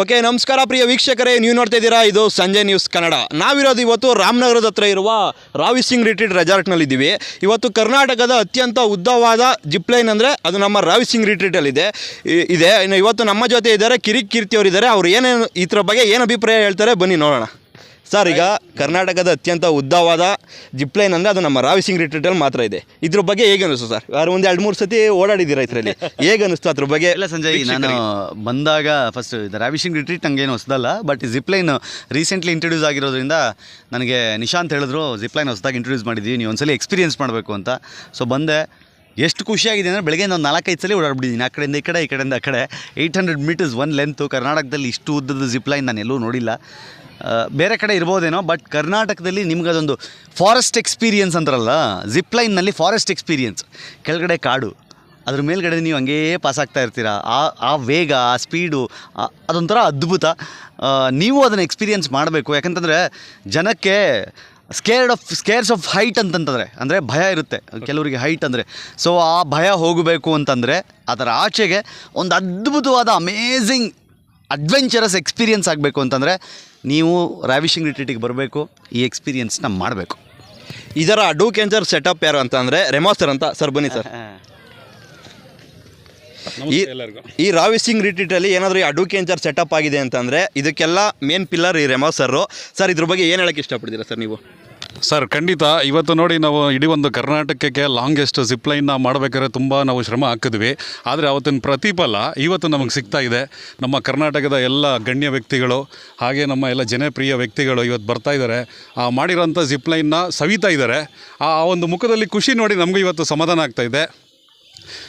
Okay, ನಮಸ್ಕಾರ ಪ್ರಿಯ ವೀಕ್ಷಕರೇ, ನೀವು ನೋಡ್ತಾ ಇದ್ದೀರಾ, ಇದು ಸಂಜೆ ನ್ಯೂಸ್ ಕನ್ನಡ. ನಾವಿರೋದು ಇವತ್ತು ರಾಮನಗರದ ಹತ್ರ ಇರುವ ರಾವಿ ಸಿಂಗ್ ರಿಟ್ರೀಟ್ ರೆಸಾರ್ಟ್ನಲ್ಲಿದ್ದೀವಿ ಇವತ್ತು ಕರ್ನಾಟಕದ ಅತ್ಯಂತ ಉದ್ದವಾದ ಜಿಪ್ಲೈನ್ ಅಂದರೆ ಅದು ನಮ್ಮ ರಾವಿ ಸಿಂಗ್ ರಿಟ್ರೀಟಲ್ಲಿದೆ ಇದೆ. ಇನ್ನು ಇವತ್ತು ನಮ್ಮ ಜೊತೆ ಇದ್ದಾರೆ ಕಿರಿಕ್ ಕೀರ್ತಿ ಅವರು ಇದ್ದಾರೆ ಅವ್ರು ಏನೇನು ಇದ್ರ ಬಗ್ಗೆ ಏನು ಅಭಿಪ್ರಾಯ ಹೇಳ್ತಾರೆ, ಬನ್ನಿ ನೋಡೋಣ. ಸರ್ ಈಗ ಕರ್ನಾಟಕದ ಅತ್ಯಂತ ಉದ್ದವಾದ ಜಿಪ್ಲೈನ್ ಅಂದರೆ ಅದು ನಮ್ಮ ರಾವಿ ಸಿಂಗ್ ರಿಟ್ರೀಟಲ್ಲಿ ಮಾತ್ರ ಇದೆ. ಇದ್ರ ಬಗ್ಗೆ ಹೇಗೆ ಅನಿಸ್ತು ಸರ್? ಯಾರು ಒಂದು ಎರಡು ಮೂರು ಸತಿ ಓಡಾಡಿದ್ದೀರಾ ಇದರಲ್ಲಿ? ಹೇಗೆ ಅನಿಸ್ತು ಅದ್ರ ಬಗ್ಗೆ? ಇಲ್ಲ ಸಂಜಯ್ ನಾನು ಬಂದಾಗ ಫಸ್ಟ್ ಇದು ರಾವಿಶಿಂಗ್ ರಿಟ್ರೀಟ್ ನಂಗೇನು ಹೊಸದಲ್ಲ ಬಟ್ ಜಿಪ್ಲೈನ್ ರೀಸೆಂಟ್ಲಿ ಇಂಟ್ರೊಡ್ಯೂಸ್ ಆಗಿರೋದ್ರಿಂದ ನನಗೆ ನಿಶಾಂತ್ ಹೇಳಿದ್ರು ಜಿಪ್ಲೈನ್ ಹೊಸದಾಗಿ ಇಂಟ್ರೊಡ್ಯೂಸ್ ಮಾಡಿದ್ದೀವಿ ನೀವು ಒಂದ್ಸಲಿ ಎಕ್ಸ್ಪೀರಿಯನ್ಸ್ ಮಾಡಬೇಕು ಅಂತ. ಸೊ ಬಂದೆ. ಎಷ್ಟು ಖುಷಿಯಾಗಿದೆ ಅಂದರೆ ಬೆಳಗ್ಗೆ ನಾನು ನಾಲ್ಕೈದು ಸಲ ಓಡಾಡ್ಬಿಟ್ಟಿದ್ದೀನಿ. ಆ ಕಡೆಯಿಂದ ಈ ಕಡೆ ಈ ಕಡೆಯಿಂದ ಆ ಕಡೆ. Eight hundred metres one length ಕರ್ನಾಟಕದಲ್ಲಿ ಇಷ್ಟು ಉದ್ದದ ಜಿಪ್ಲೈನ್ ನಾನು ಎಲ್ಲೂ ನೋಡಿಲ್ಲ. ಬೇರೆ ಕಡೆ ಇರ್ಬೋದೇನೋ ಬಟ್ ಕರ್ನಾಟಕದಲ್ಲಿ ನಿಮ್ಗೆ ಅದೊಂದು ಫಾರೆಸ್ಟ್ ಎಕ್ಸ್ಪೀರಿಯನ್ಸ್ ಅಂತಾರಲ್ಲ ಜಿಪ್ಲೈನ್ನಲ್ಲಿ ಫಾರೆಸ್ಟ್ ಎಕ್ಸ್ಪೀರಿಯನ್ಸ್ ಕೆಳಗಡೆ ಕಾಡು, ಅದ್ರ ಮೇಲ್ಗಡೆ ನೀವು ಹಂಗೇ ಪಾಸ್ ಆಗ್ತಾ ಇರ್ತೀರಾ? ಆ ಆ ವೇಗ, ಆ ಸ್ಪೀಡು ಅದೊಂಥರ ಅದ್ಭುತ. ನೀವು ಅದನ್ನು ಎಕ್ಸ್ಪೀರಿಯನ್ಸ್ ಮಾಡಬೇಕು. ಯಾಕಂತಂದರೆ ಜನಕ್ಕೆ scared of scares of height ಅಂತಂತಂದರೆ, ಅಂದರೆ ಭಯ ಇರುತ್ತೆ. ಕೆಲವರಿಗೆ ಹೈಟ್ ಅಂದರೆ. ಸೊ ಆ ಭಯ ಹೋಗಬೇಕು ಅಂತಂದರೆ, ಅದರ ಆಚೆಗೆ ಒಂದು ಅದ್ಭುತವಾದ ಅಮೇಝಿಂಗ್ ಅಡ್ವೆಂಚರಸ್ ಎಕ್ಸ್ಪೀರಿಯನ್ಸ್ ಆಗಬೇಕು ಅಂತಂದರೆ ನೀವು ರಾವಿಶಿಂಗ್ ರಿಟ್ರೀಟಿಗೆ ಬರಬೇಕು ಈ ಎಕ್ಸ್ಪೀರಿಯನ್ಸ್ನ ಮಾಡಬೇಕು. ಇದರ ಅಡ್ವೊಕೇಂಜರ್ ಸೆಟಪ್ ಯಾರು ಅಂತ ಅಂದರೆ ರೆಮೋ ಸರ್ ಅಂತ. ಸರ್ ಬನ್ನಿ ಸರ್ ಈ ಈ ರಾವಿ ಸಿಂಗ್ ರಿಟ್ರೀಟಲ್ಲಿ ಏನಾದರೂ ಈ ಅಡ್ವೊಕೇಂಜರ್ ಸೆಟಪ್ ಆಗಿದೆ ಅಂತಂದರೆ ಇದಕ್ಕೆಲ್ಲ ಮೇನ್ ಪಿಲ್ಲರ್ ಈ ರೆಮೋ ಸರ್ ಸರ್ ಇದ್ರ ಬಗ್ಗೆ ಏನು ಹೇಳಕ್ಕೆ ಇಷ್ಟಪಡ್ತೀರಾ ಸರ್ ನೀವು? ಸರ್, ಖಂಡಿತ. ಇವತ್ತು ನೋಡಿ ನಾವು ಇಡೀ ಒಂದು ಕರ್ನಾಟಕಕ್ಕೆ ಲಾಂಗೆಸ್ಟ್ ಜಿಪ್ಲೈನ್ನ ಮಾಡಬೇಕಾದ್ರೆ ತುಂಬ ನಾವು ಶ್ರಮ ಹಾಕಿದ್ವಿ. ಆದರೆ ಅವತ್ತಿನ ಪ್ರತಿಫಲ ಇವತ್ತು ನಮಗೆ ಸಿಗ್ತಾ ಇದೆ. ನಮ್ಮ ಕರ್ನಾಟಕದ ಎಲ್ಲ ಗಣ್ಯ ವ್ಯಕ್ತಿಗಳು, ಹಾಗೆ ನಮ್ಮ ಎಲ್ಲ ಜನಪ್ರಿಯ ವ್ಯಕ್ತಿಗಳು ಇವತ್ತು ಬರ್ತಾ ಇದ್ದಾರೆ ಆ ಮಾಡಿರೋಂಥ ಜಿಪ್ಲೈನ್ನ ಸವಿತಾ ಇದ್ದಾರೆ ಆ ಒಂದು ಮುಖದಲ್ಲಿ ಖುಷಿ ನೋಡಿ ನಮಗೂ ಇವತ್ತು ಸಮಾಧಾನ ಆಗ್ತಾ ಇದೆ.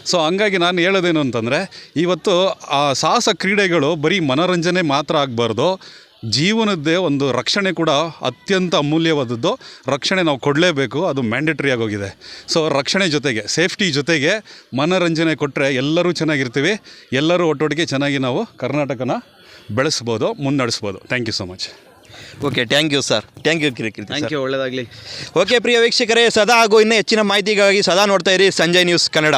ಸೊ ಹಂಗಾಗಿ ನಾನು ಹೇಳೋದೇನು ಅಂತಂದರೆ, ಇವತ್ತು ಆ ಸಾಹಸ ಕ್ರೀಡೆಗಳು ಬರೀ ಮನೋರಂಜನೆ ಮಾತ್ರ ಆಗಬಾರ್ದು. ಜೀವನದ್ದೇ ಒಂದು ರಕ್ಷಣೆ ಕೂಡ ಅತ್ಯಂತ ಅಮೂಲ್ಯವಾದದ್ದು. ರಕ್ಷಣೆ ನಾವು ಕೊಡಲೇಬೇಕು ಅದು ಮ್ಯಾಂಡೇಟ್ರಿ ಆಗೋಗಿದೆ. ಸೊ ರಕ್ಷಣೆ ಜೊತೆಗೆ ಸೇಫ್ಟಿ ಜೊತೆಗೆ ಮನರಂಜನೆ ಕೊಟ್ಟರೆ ಎಲ್ಲರೂ ಚೆನ್ನಾಗಿರ್ತೀವಿ. ಎಲ್ಲರೂ ಒಟ್ಟೊಟ್ಟಿಗೆ ಚೆನ್ನಾಗಿ ನಾವು ಕರ್ನಾಟಕನ ಬೆಳೆಸ್ಬೋದು ಮುನ್ನಡೆಸ್ಬೋದು. Thank you so much okay thank you sir thank you ಕಿರಿಕಿರಿ ಥ್ಯಾಂಕ್ ಯು ಒಳ್ಳೆಯದಾಗಲಿ ಓಕೆ ಪ್ರಿಯ ವೀಕ್ಷಕರೇ ಸದಾ ಹಾಗೂ ಇನ್ನೂ ಹೆಚ್ಚಿನ ಮಾಹಿತಿಗಾಗಿ ಸದಾ ನೋಡ್ತಾ ಇರಿ ಸಂಜಯ್ ನ್ಯೂಸ್ ಕನ್ನಡ.